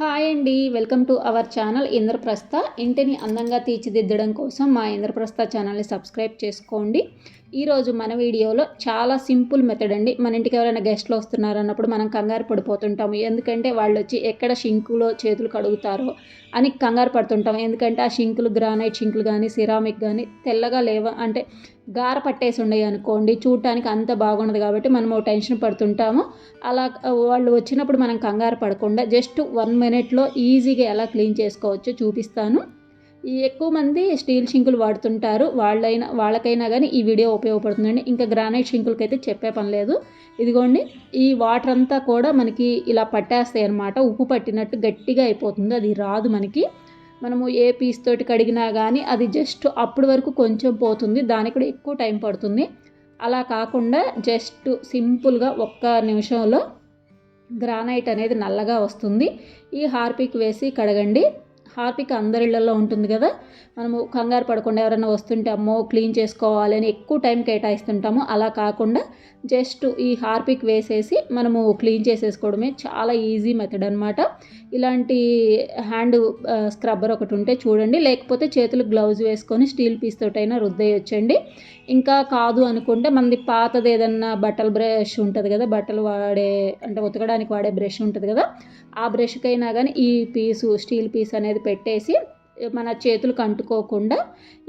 Hi అండి. Welcome to our channel Indraprastha. ఇంటిని అందంగా తీర్చిదిద్దడం కోసం మా ఇంద్రప్రస్థ ఛానల్ని సబ్స్క్రైబ్ చేసుకోండి. ఈరోజు మన వీడియోలో చాలా సింపుల్ మెథడ్ అండి. మన ఇంటికి ఎవరైనా గెస్ట్లు వస్తున్నారన్నప్పుడు మనం కంగారు పడిపోతుంటాము. ఎందుకంటే వాళ్ళు వచ్చి ఎక్కడ షింకులో చేతులు కడుగుతారో అని కంగారు పడుతుంటాం. ఎందుకంటే ఆ షింకులు గ్రానైట్ షింకులు కానీ సిరామిక్ కానీ తెల్లగా లేవ అంటే గార పట్టేసి ఉన్నాయి అనుకోండి. చూడటానికి అంత బాగుండదు కాబట్టి మనము టెన్షన్ పడుతుంటాము. అలా వాళ్ళు వచ్చినప్పుడు మనం కంగారు పడకుండా జస్ట్ వన్ మినిట్లో ఈజీగా ఎలా క్లీన్ చేసుకోవచ్చో చూపిస్తాను. ఈ ఎక్కువ మంది స్టీల్ షింకులు వాడుతుంటారు. వాళ్ళైనా వాళ్ళకైనా కానీ ఈ వీడియో ఉపయోగపడుతుందండి. ఇంకా గ్రానైట్ షింకులకి అయితే చెప్పే పని లేదు. ఇదిగోండి ఈ వాటర్ అంతా కూడా మనకి ఇలా పట్టేస్తాయి అనమాట ఉప్పు పట్టినట్టు గట్టిగా అయిపోతుంది. అది రాదు మనకి. మనము ఏ పీస్ తోటి కడిగినా కానీ అది జస్ట్ అప్పటి వరకు కొంచెం పోతుంది. దానికి కూడా ఎక్కువ టైం పడుతుంది. అలా కాకుండా జస్ట్ సింపుల్గా ఒక్క నిమిషంలో గ్రానైట్ అనేది నల్లగా వస్తుంది. ఈ హార్పిక్ వేసి కడగండి. హార్పిక్ అందరిళ్ళలో ఉంటుంది కదా? మనము కంగారు పడకుండా ఎవరైనా వస్తుంటే అమ్మో క్లీన్ చేసుకోవాలని ఎక్కువ టైం కేటాయిస్తుంటాము. అలా కాకుండా జస్ట్ ఈ హార్పిక్ వేసేసి మనము క్లీన్ చేసేసుకోవడమే చాలా ఈజీ మెథడ్ అనమాట ఇలాంటి హ్యాండ్ స్క్రబ్బర్ ఒకటి ఉంటే చూడండి. లేకపోతే చేతులు గ్లౌజ్ వేసుకొని స్టీల్ పీస్ తోటైనా రుద్దేయొచ్చండి. ఇంకా కాదు అనుకుంటే మనది పాతది ఏదన్నా బట్టల బ్రష్ ఉంటుంది కదా? బట్టలు వాడే అంటే ఉతకడానికి వాడే బ్రష్ ఉంటుంది కదా? ఆ బ్రష్కైనా కానీ ఈ పీసు స్టీల్ పీస్ అనేది పెట్టేసి మన చేతులకు అంటుకోకుండా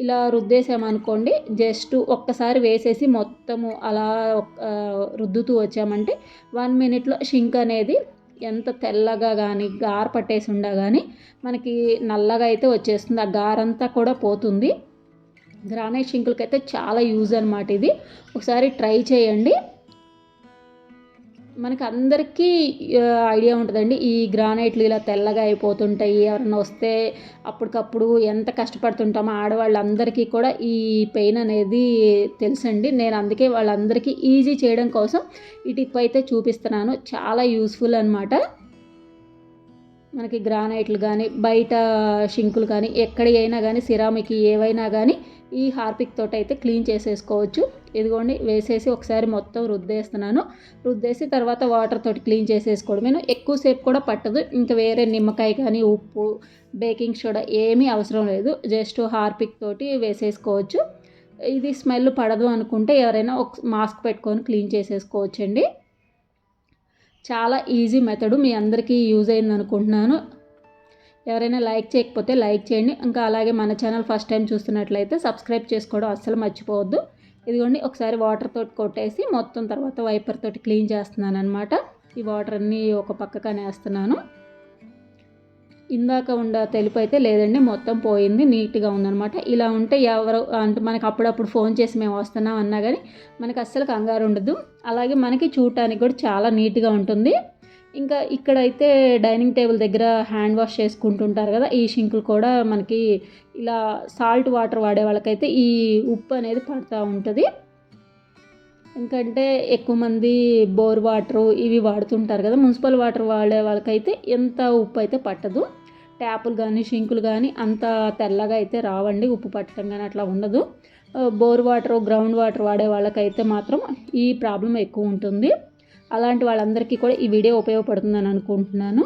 ఇలా రుద్దేసామనుకోండి జస్ట్ ఒక్కసారి వేసేసి మొత్తము అలా రుద్దుతూ వచ్చామంటే వన్ మినిట్లో షింక్ అనేది ఎంత తెల్లగా కానీ గార పట్టేసి ఉండా కానీ మనకి నల్లగా అయితే వచ్చేస్తుంది. ఆ గారంతా కూడా పోతుంది. గ్రానైట్ షింకులకి అయితే చాలా యూజ్ అనమాట ఇది. ఒకసారి ట్రై చేయండి. మనకి అందరికీ ఐడియా ఉంటుందండి. ఈ గ్రానైట్లు ఇలా తెల్లగా అయిపోతుంటాయి. ఎవరైనా వస్తే అప్పటికప్పుడు ఎంత కష్టపడుతుంటామో ఆడవాళ్ళందరికీ కూడా ఈ పెయిన్ అనేది తెలుసండి. నేను అందుకే వాళ్ళందరికీ ఈజీ చేయడం కోసం ఈ టిప్ అయితే చూపిస్తున్నాను. చాలా యూస్ఫుల్ అనమాట మనకి గ్రానైట్లు కానీ బయట షింకులు కానీ ఎక్కడ అయినా కానీ సిరామిక్ ఏవైనా కానీ ఈ హార్పిక్ తోటి అయితే క్లీన్ చేసేసుకోవచ్చు. ఇదిగోండి వేసేసి ఒకసారి మొత్తం రుద్దేస్తున్నాను. రుద్దేసి తర్వాత వాటర్ తోటి క్లీన్ చేసేసుకోవడం నేను ఎక్కువసేపు కూడా పట్టదు. ఇంకా వేరే నిమ్మకాయ కానీ ఉప్పు బేకింగ్ సోడా ఏమీ అవసరం లేదు. జస్ట్ హార్పిక్ తోటి వేసేసుకోవచ్చు. ఇది స్మెల్ పడదు అనుకుంటే ఎవరైనా ఒక మాస్క్ పెట్టుకొని క్లీన్ చేసేసుకోవచ్చండి. చాలా ఈజీ మెథడు మీ అందరికీ యూజ్ అయింది అనుకుంటున్నాను. ఎవరైనా లైక్ చేయకపోతే లైక్ చేయండి. ఇంకా అలాగే మన ఛానల్ ఫస్ట్ టైం చూస్తున్నట్లయితే సబ్స్క్రైబ్ చేసుకోవడం అస్సలు మర్చిపోవద్దు. ఇదిగోండి ఒకసారి వాటర్ తోటి కొట్టేసి మొత్తం తర్వాత వైపర్ తోటి క్లీన్ చేస్తున్నాను అనమాట ఈ వాటర్ అన్నీ ఒక పక్కగానే వేస్తున్నాను ఇందాక ఉండే తెలుపు అయితే లేదండి మొత్తం పోయింది నీట్గా ఉందనమాట ఇలా ఉంటే ఎవరు అంటే మనకి అప్పుడప్పుడు ఫోన్ చేసి మేము వస్తున్నాం అన్నా కానీ మనకి అస్సలు కంగారు ఉండదు. అలాగే మనకి చూడటానికి కూడా చాలా నీట్గా ఉంటుంది. ఇంకా ఇక్కడైతే డైనింగ్ టేబుల్ దగ్గర హ్యాండ్ వాష్ చేసుకుంటుంటారు కదా ఈ షింకులు కూడా మనకి ఇలా సాల్ట్ వాటర్ వాడే వాళ్ళకైతే ఈ ఉప్పు అనేది పడుతూ ఉంటుంది. ఎందుకంటే ఎక్కువ మంది బోర్ వాటరు ఇవి వాడుతుంటారు కదా మున్సిపల్ వాటర్ వాడే వాళ్ళకైతే ఎంత ఉప్పు అయితే పట్టదు. ట్యాపులు కానీ షింకులు కానీ అంత తెల్లగా అయితే రావండి. ఉప్పు పట్టడం కానీ అట్లా ఉండదు. బోర్ వాటర్ గ్రౌండ్ వాటర్ వాడే వాళ్ళకైతే మాత్రం ఈ ప్రాబ్లం ఎక్కువ ఉంటుంది. అలాంటి వాళ్ళందరికీ కూడా ఈ వీడియో ఉపయోగపడుతుందని అనుకుంటున్నాను.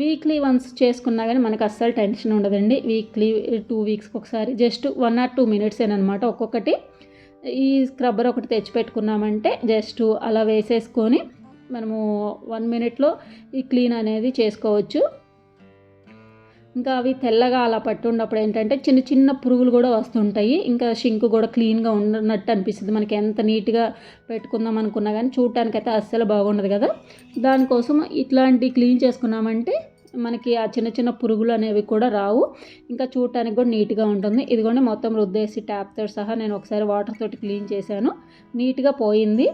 వీక్లీ వన్స్ చేసుకున్నా కానీ మనకు అస్సలు టెన్షన్ ఉండదండి. వీక్లీ టూ వీక్స్కి ఒకసారి జస్ట్ వన్ ఆర్ టూ మినిట్సేనమాట ఒక్కొక్కటి. ఈ స్క్రబ్బర్ ఒకటి తెచ్చిపెట్టుకున్నామంటే జస్ట్ అలా వేసేసుకొని మనము వన్ మినిట్లో ఈ క్లీన్ అనేది చేసుకోవచ్చు. ఇంకా అవి తెల్లగా అలా పట్టున్నప్పుడు ఏంటంటే చిన్న చిన్న పురుగులు కూడా వస్తుంటాయి. ఇంకా షింకు కూడా క్లీన్గా ఉన్నట్టు అనిపిస్తుంది. మనకి ఎంత నీట్గా పెట్టుకుందాం అనుకున్నా కానీ చూడటానికైతే అస్సలు బాగుండదు కదా. దానికోసం ఇట్లాంటి క్లీన్ చేసుకున్నామంటే మనకి ఆ చిన్న చిన్న పురుగులు అనేవి కూడా రావు. ఇంకా చూడటానికి కూడా నీట్గా ఉంటుంది. ఇదిగోండి మొత్తం రుద్దేసి ట్యాప్తో సహా నేను ఒకసారి వాటర్ తోటి క్లీన్ చేశాను. నీట్గా పోయింది.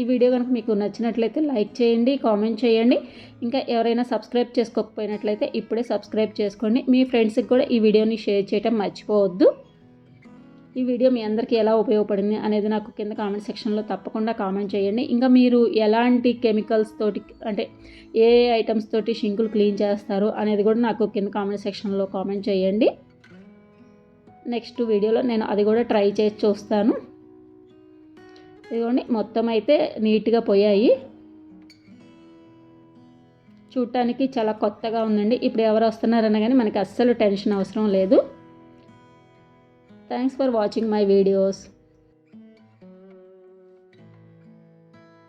ఈ వీడియో కనుక మీకు నచ్చినట్లయితే లైక్ చేయండి కామెంట్ చేయండి. ఇంకా ఎవరైనా సబ్స్క్రైబ్ చేసుకోకపోయినట్లయితే ఇప్పుడే సబ్స్క్రైబ్ చేసుకోండి. మీ ఫ్రెండ్స్కి కూడా ఈ వీడియోని షేర్ చేయటం మర్చిపోవద్దు. ఈ వీడియో మీ అందరికీ ఎలా ఉపయోగపడింది అనేది నాకు కింద కామెంట్ సెక్షన్లో తప్పకుండా కామెంట్ చేయండి. ఇంకా మీరు ఎలాంటి కెమికల్స్ తోటి అంటే ఏ ఐటమ్స్ తోటి షింకులు క్లీన్ చేస్తారు అనేది కూడా నాకు కింద కామెంట్ సెక్షన్లో కామెంట్ చేయండి. నెక్స్ట్ వీడియోలో నేను అది కూడా ట్రై చేసి చూస్తాను. ఇదిగోండి మొత్తం అయితే నీట్గా పోయాయి. చూడటానికి చాలా కొత్తగా ఉందండి. ఇప్పుడు ఎవరు వస్తున్నారన్నా కానీ మనకి అస్సలు టెన్షన్ అవసరం లేదు. Thanks for watching my videos